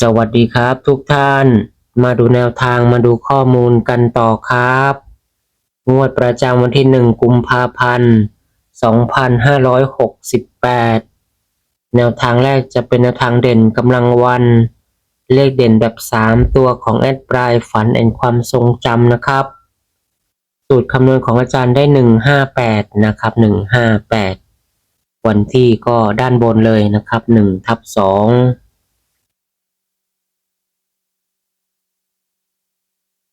สวัสดีครับทุกท่าน มาดูแนวทางมาดูข้อมูลกันต่อครับ งวดประจำวันที่ 1 กุมภาพันธ์ 2568 แนวทางแรกจะเป็นแนวทางเด่นกำลังวัน เลขเด่นแบบ 3 ตัวของแอดปลายฝันแอนความทรงจำนะครับ สูตรคำนวณของอาจารย์ได้ 158 นะครับ 158 วันที่ก็ด้านบนเลยนะครับ1ทับ2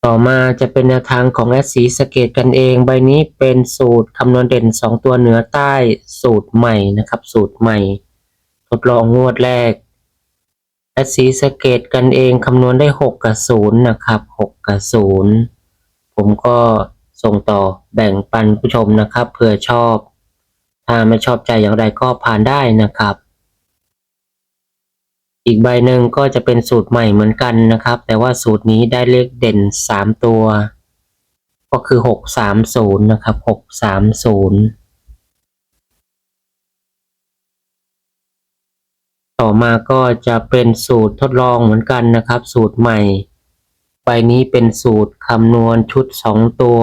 ต่อมาจะเป็นแนวทางของแอดสีสเกตกันเอง ใบนี้เป็นสูตรคำนวณเด่น 2 ตัวเหนือใต้สูตรใหม่นะครับ สูตรใหม่ ทดลองงวดแรกแอดสีสเกตกันเองคำนวณได้ 6 กับ 0 นะครับ 6 กับ 0 ผมก็ส่งต่อแบ่งปันผู้ชมนะครับเผื่อชอบ ถ้าไม่ชอบใจอย่างไรก็ผ่านได้นะครับ อีกใบหนึ่งก็จะเป็นสูตรใหม่เหมือนกันนะครับ แต่ว่าสูตรนี้ได้เลขเด่น 3 ตัว ก็คือ 630 นะครับ 630 ต่อมาก็จะเป็นสูตรทดลองเหมือนกันนะครับ สูตรใหม่ ใบนี้เป็นสูตรคำนวณชุด 2 ตัว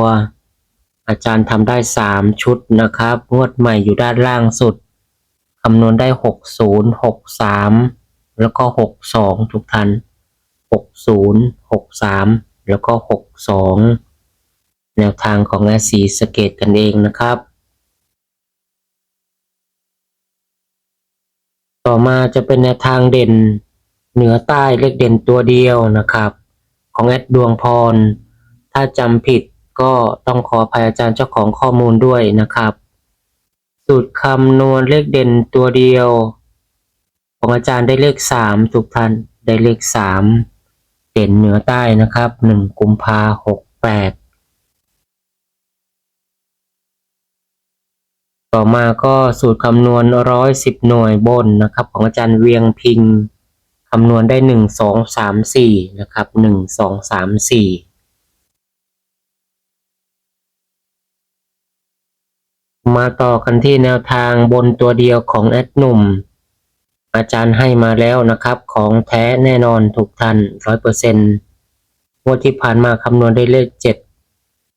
อาจารย์ทำได้ 3 ชุดนะครับ งวดใหม่อยู่ด้านล่างสุดคำนวณได้ 60 63 แล้วก็62ทุกท่าน60 63แล้วก็62แนวทางของแอสีสเกตกันเองนะครับ ต่อมาจะเป็นแนวทางเด่นเหนือใต้เลขเด่นตัวเดียวนะครับ ของแอดดวงพร ถ้าจำผิดก็ต้องขออภัยอาจารย์เจ้าของข้อมูลด้วยนะครับ สูตรคำนวณเลขเด่นตัวเดียว ของอาจารย์ได้เลขสามทุกท่านได้เลขสามเด่นเหนือใต้นะครับหนึ่งกุมภาหกแปดต่อมาก็สูตรคำนวณร้อยสิบหน่วยบนนะครับ ของอาจารย์เวียงพิงคำนวณได้หนึ่งสองสามสี่นะครับหนึ่งสองสามสี่มาต่อกันที่แนวทางบนตัวเดียวของแอดหนุ่ม อาจารย์ให้มาแล้วนะครับ ของแท้แน่นอนทุกท่านร้อยเปอร์เซ็นต์งวดที่ผ่านมาคำนวณได้เลขเจ็ด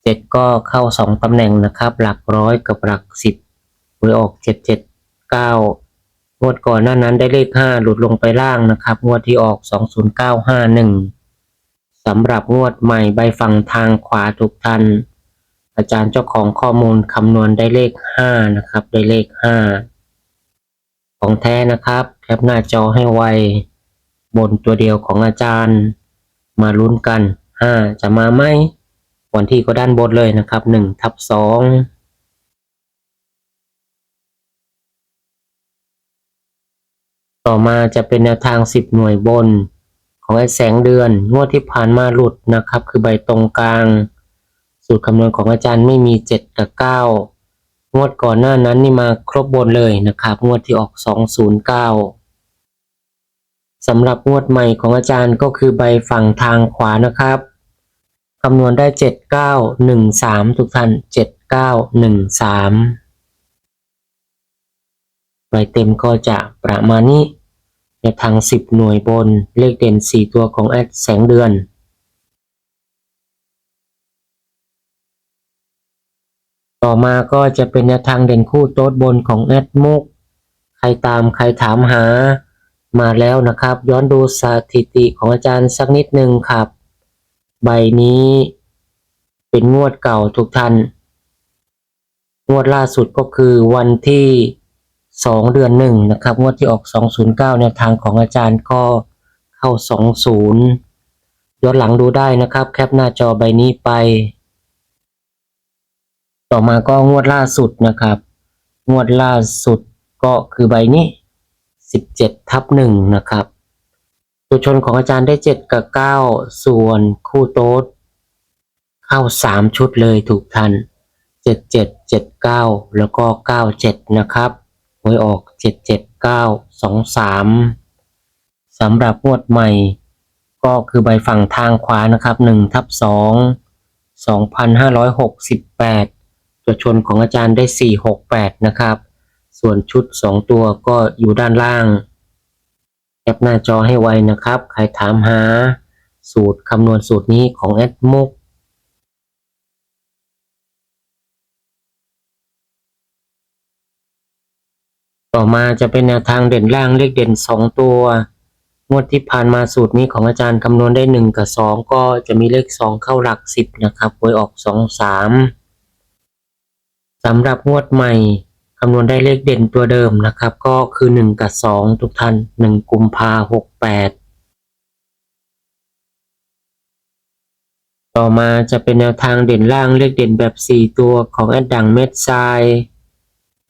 เจ็ดก็เข้าสองตำแหน่งนะครับ หลักร้อยกับหลักสิบหวยออกเจ็ดเจ็ดเก้างวดก่อนหน้านั้นได้เลขห้าหลุดลงไปล่างนะครับ งวดที่ออกสองศูนย์เก้าห้าหนึ่งสำหรับงวดใหม่ใบฝั่งทางขวาทุกท่านอาจารย์เจ้าของข้อมูลคำนวณได้เลขห้านะครับ ได้เลขห้า ของแท้นะครับแคปหน้าจอให้ไว บนตัวเดียวของอาจารย์ มาลุ้นกันห้าจะมาไหมวันที่ก็ด้านบนเลยนะครับหนึ่งทับสองต่อมาจะเป็นแนวทางสิบหน่วยบน ของไอ้แสงเดือน งวดที่ผ่านมาหลุดนะครับ คือใบตรงกลาง สูตรคำนวณของอาจารย์ไม่มีเจ็ดกับเก้า งวดก่อนหน้านั้นนี่มาครบบนเลยนะครับ งวดที่ออก 209สำหรับงวดใหม่ของอาจารย์ก็คือใบฝั่งทางขวานะครับคำนวณได้ 7913 ทุกท่าน 7913ใบเต็มก็จะประมาณนี้ในทาง 10 หน่วยบนเลขเด่น 4 ตัวของแอดแสงเดือน ต่อมาก็จะเป็นแนวทางเด่นคู่โต๊ดบนของแอดมุก ใครตามใครถามหามาแล้วนะครับ ย้อนดูสถิติของอาจารย์สักนิดหนึ่งครับ ใบนี้เป็นงวดเก่าทุกท่าน งวดล่าสุดก็คือวันที่ 2 เดือนหนึ่งนะครับ งวดที่ออก 209 แนวทางของอาจารย์ก็เข้า 20 ย้อนหลังดูได้นะครับ แคปหน้าจอใบนี้ไป ต่อมาก็งวดล่าสุดนะครับ งวดล่าสุดก็คือใบนี้ 17ทับหนึ่งนะครับ ตัวชนของอาจารย์ได้ 7 กับ 9 ส่วนคู่โต๊ดเข้า 3 ชุดเลยถูกทัน 77 79 แล้วก็ 97 นะครับหวยออก 779 23สำหรับงวดใหม่ ก็คือใบฝั่งทางขวานะครับ1ทับ2 2,568 ตัวชนของอาจารย์ได้ 468 นะครับ ส่วนชุด 2 ตัวก็อยู่ด้านล่างแคปหน้าจอให้ไวนะครับ ใครถามหาสูตรคำนวณสูตรนี้ของแอดมุกต่อมาจะเป็นแนวทางเด่นล่างเลขเด่น 2 ตัว งวดที่ผ่านมาสูตรนี้ของอาจารย์คำนวณได้ 1 กับ 2 ก็จะมีเลข 2 เข้าหลัก 10 นะครับหวยออก 2 3 สำหรับงวดใหม่คำนวณได้เลขเด่นตัวเดิมนะครับ ก็คือ 1 กับ 2 ทุกท่าน 1 กุมภาหกแปดต่อมาจะเป็นแนวทางเด่นล่างเลขเด่นแบบ 4 ตัวของแอดดังเม็ดทราย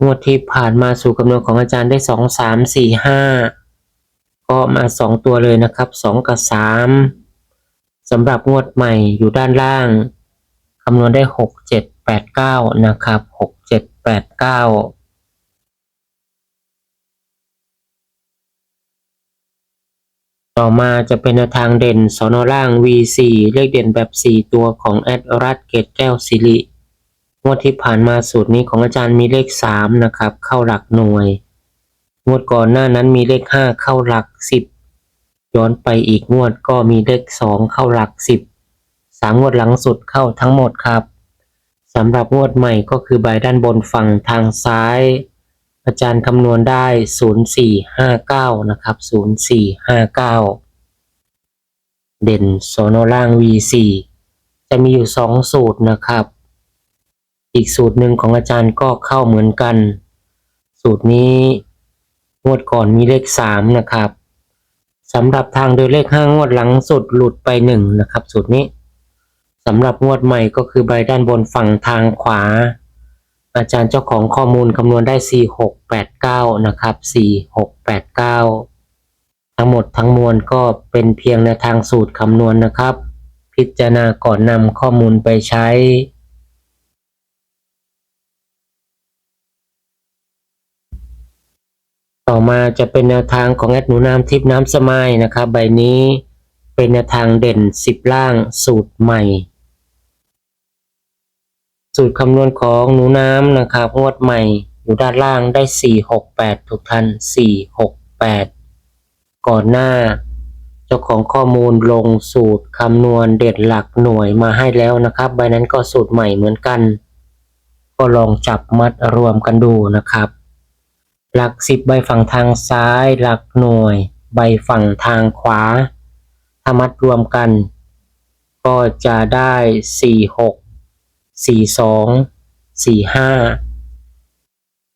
งวดที่ผ่านมาสู่คำนวณของอาจารย์ได้ 2 3 4 5 ก็มา 2 ตัวเลยนะครับ 2 กับ 3สำหรับงวดใหม่อยู่ด้านล่างคำนวณได้ 6 7 8 9นะครับ6 7 8 9ต่อมาจะเป็นทางเด่นสอนอล่าง V4 เลขเด่นแบบ 4 ตัวของแอดรัตเกตแก้วสิริงวดที่ผ่านมาสูตรนี้ของอาจารย์มีเลข 3 นะครับ เข้าหลักหน่วย งวดก่อนหน้านั้นมีเลข 5 เข้าหลัก 10 ย้อนไปอีกงวดก็มีเลข 2 เข้าหลัก 10 3 งวดหลังสุดเข้าทั้งหมดครับ สำหรับงวดใหม่ก็คือใบด้านบนฝั่งทางซ้าย อาจารย์คำนวณได้ 0459 นะครับ 0459 เด่นโซโนล่าง V4 จะมีอยู่ 2 สูตรนะครับ อีกสูตรหนึ่งของอาจารย์ก็เข้าเหมือนกัน สูตรนี้งวดก่อนมีเลข 3 นะครับสำหรับทางโดยเลข 5 งวดหลังสุดหลุดไป 1 นะครับ สูตรนี้ สำหรับงวดใหม่ก็คือใบด้านบนฝั่งทางขวา อาจารย์เจ้าของข้อมูลคำนวณได้ 4689 นะครับ 4689 ทั้งหมดทั้งมวลก็เป็นเพียงในวทางสูตรคำนวณนะครับ พิจารณาก่อนนำข้อมูลไปใช้ต่อมาจะเป็นแนวทางของแอดหนูน้ำทิพน้ำสมัยนะครับ ใบนี้เป็นแนวทางเด่น 10 ล่างสูตรใหม่ สูตรคำนวณของหนูน้ำนะครับงวดใหม่อยู่ด้านล่างได้ 468 ทุกท่าน 468 ก่อนหน้า เจ้าของข้อมูลลงสูตรคำนวณเด็ดหลักหน่วยมาให้แล้วนะครับ ใบนั้นก็สูตรใหม่เหมือนกัน ก็ลองจับมัดรวมกันดูนะครับ หลัก 10 ใบฝั่งทางซ้าย หลักหน่วย ใบฝั่งทางขวา ถ้ามัดรวมกัน ก็จะได้ 46 สี่สองสี่ห้า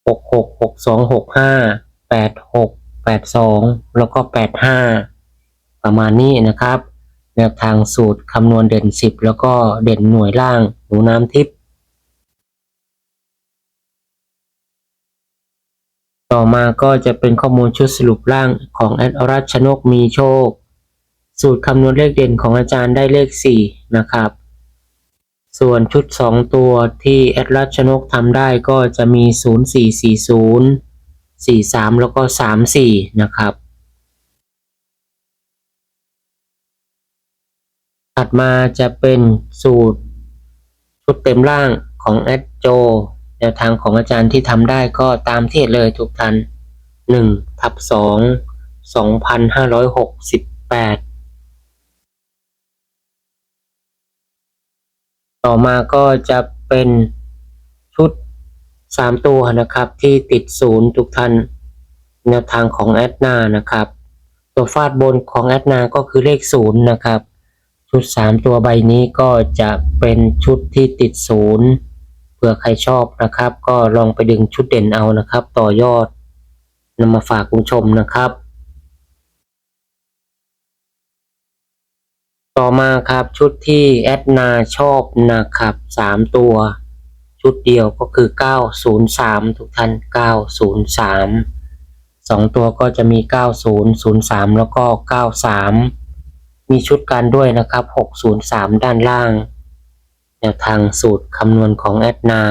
หกหกหกสองหกห้าแปดหกแปดสองแล้วก็แปดห้าประมาณนี้นะครับ แนวทางสูตรคำนวณเด่นสิบแล้วก็เด่นหน่วยล่างหนูน้ำทิพย์ต่อมาก็จะเป็นข้อมูลชุดสรุปล่างของแอดอรัชนกมีโชค สูตรคำนวณเลขเด่นของอาจารย์ได้เลขสี่นะครับ ส่วนชุด 2 ตัวที่แอดลัชนกทำได้ก็จะมี 0440 43 แล้วก็ 34 นะครับ ถัดมาจะเป็นสูตร ชุดเต็มร่างของแอดโจแนวทางของอาจารย์ที่ทำได้ก็ตามที่เลยทุกท่าน1ทับ2 2568 ต่อมาก็จะเป็นชุด 3 ตัวนะครับที่ติดศูนย์ทุกท่านแนวทางของแอดนานะครับ ตัวฟาดบนของแอดนาก็คือเลขศูนย์นะครับ ชุด 3 ตัวใบนี้ก็จะเป็นชุดที่ติดศูนย์เผื่อใครชอบนะครับ ก็ลองไปดึงชุดเด่นเอานะครับ ต่อยอดนำมาฝากคุณชมนะครับ ต่อมาครับชุดที่แอดนาชอบนะครับสามตัว ชุดเดียวก็คือ 903 ทุกท่าน 903สองตัวก็จะมี 9003 แล้วก็ 93 มีชุดกันด้วยนะครับ 603 ด้านล่างแนวทางสูตรคำนวณของแอดนา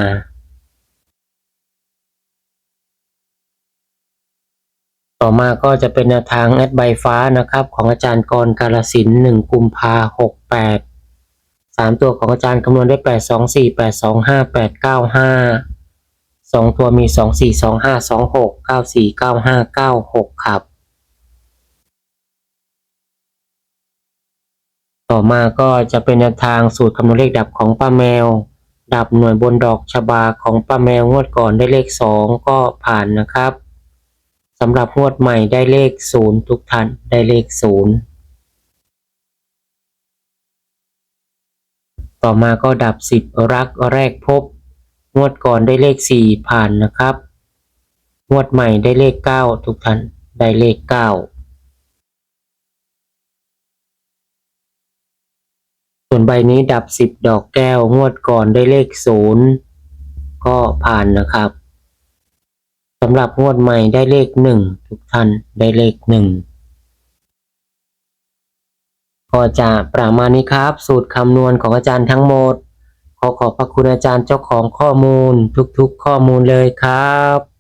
ต่อมาก็จะเป็นแนวทางแอดใบฟ้านะครับของอาจารย์กรกาลสินหนึ่งกุมภาหกแปดสามตัวของอาจารย์คำนวณได้แปดสองสี่แปดสองห้าแปดเก้าห้าสองตัวมีสองสี่สองห้าสองหกเก้าสี่เก้าห้าเก้าหกครับ ต่อมาก็จะเป็นแนวทางสูตรคำนวณเลขดับของป้าแมว ดับหน่วยบนดอกชบาของป้าแมวงวดก่อนได้เลขสองก็ผ่านนะครับำหรับงวดใหม่ได้เลขศูนย์ทุกท่านได้เลขศูนย์ต่อมาก็ดับสิบรักแรกพบ งวดก่อนได้เลขสี่ผ่านนะครับ งวดใหม่ได้เลขเก้าทุกท่านได้เลขเก้าส่วนใบนี้ดับสิบดอกแก้ว งวดก่อนได้เลขศูนย์ก็ผ่านนะครับ สำหรับงวดใหม่ได้เลขหนึ่งทุกท่านได้เลขหนึ่งก็จะประมาณนี้ครับ สูตรคำนวณของอาจารย์ทั้งหมด ขอขอบพระคุณอาจารย์เจ้าของข้อมูลทุกๆข้อมูลเลยครับ